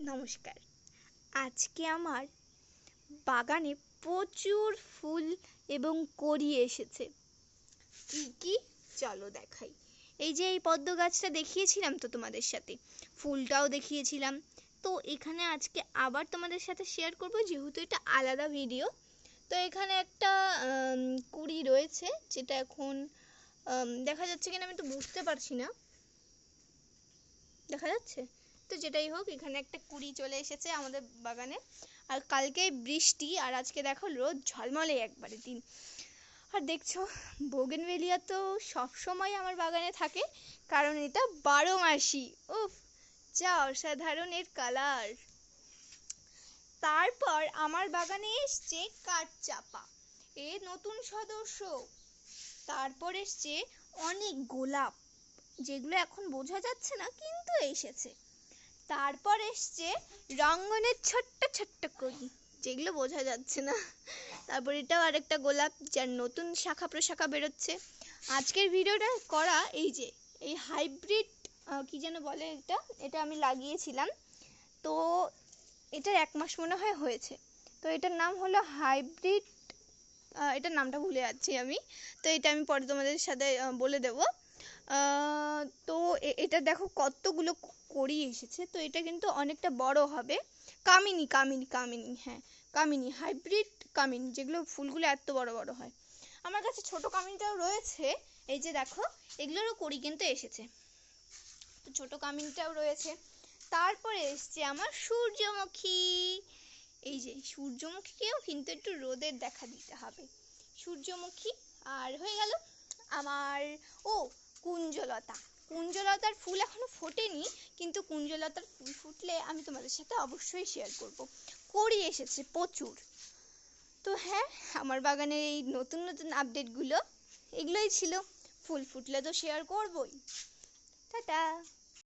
নমস্কার। আজকে আমার বাগানে প্রচুর ফুল এবং কড়ি এসেছে। কি কি? চলো দেখাই। এই যে এই পদ্ম গাছটা দেখিয়েছিলাম তো তোমাদের সাথে, ফুলটাও দেখিয়েছিলাম। তো এখানে আজকে আবার তোমাদের সাথে শেয়ার করব, যেহেতু এটা আলাদা ভিডিও তো এখানে একটা কুড়ি রয়েছে, যেটা এখন দেখা যাচ্ছে কিনা আমি তো বুঝতে পারছি না। দেখা যাচ্ছে? তো যেটাই হোক, এখানে একটা কুড়ি চলে এসেছে আমাদের বাগানে। আর কালকে বৃষ্টি, আর আজকে দেখো রোদ ঝলমলে একবারে দিন। আর দেখছ, বোগেনভেলিয়া তো সব সময় আমার বাগানে থাকে, কারণ এটা বারো মাসি। উফ, যা অসাধারণ এর কালার। তারপর আমার বাগানে এসছে কাঠচাপা এ নতুন সদস্য। তারপর এসছে অনেক গোলাপ, যেগুলো এখন বোঝা যাচ্ছে না, কিন্তু এসেছে। তারপর এসছে রঙ্গনের ছোট্ট ছোট্ট কলি যেগুলো বোঝা যাচ্ছে না। তারপর এটাও আরেকটা গোলাপ যার নতুন শাখা প্রশাখা বেরোচ্ছে। আজকের ভিডিওটা করা এই যে, এই হাইব্রিড কি যেন বলে এটা? এটা আমি লাগিয়েছিলাম। তো এটার এক মাস মনে হয় হয়েছে। তো এটার নাম হলো হাইব্রিড এটার নামটা ভুলে যাচ্ছি আমি। তো এটা আমি পরে তোমাদের সাথে বলে দেবো। তো এটা দেখো কতগুলো ক- কড়ি এসেছে, তো এটা কিন্তু অনেকটা বড় হবে। কামিনী কামিনী কামিনী হ্যাঁ কামিনী হাইব্রিড কামিনী, যেগুলো ফুলগুলো এত বড় বড় হয়। আমার কাছে ছোট কামিনীটাও রয়েছে, এই যে দেখো, এগুলোরও কড়ি কিন্তু এসেছে। তো ছোট কামিনীটাও রয়েছে। তারপরে এসছে আমার সূর্যমুখী। এই যে, সূর্যমুখীকেও কিন্তু একটু রোদের দেখা দিতে হবে। সূর্যমুখী, আর হয়ে গেল আমার, ও কুঞ্জলতা। কুঞ্জলতার ফুল এখনও ফোটেনি, কিন্তু কুঞ্জলতার ফুল ফুটলে আমি তোমাদের সাথে অবশ্যই শেয়ার করব। করি এসেছে প্রচুর। তো হ্যাঁ আমার বাগানের এই নতুন নতুন আপডেটগুলো এগুলোই ছিল। ফুল ফুটলে তো শেয়ার করবই। টাটা!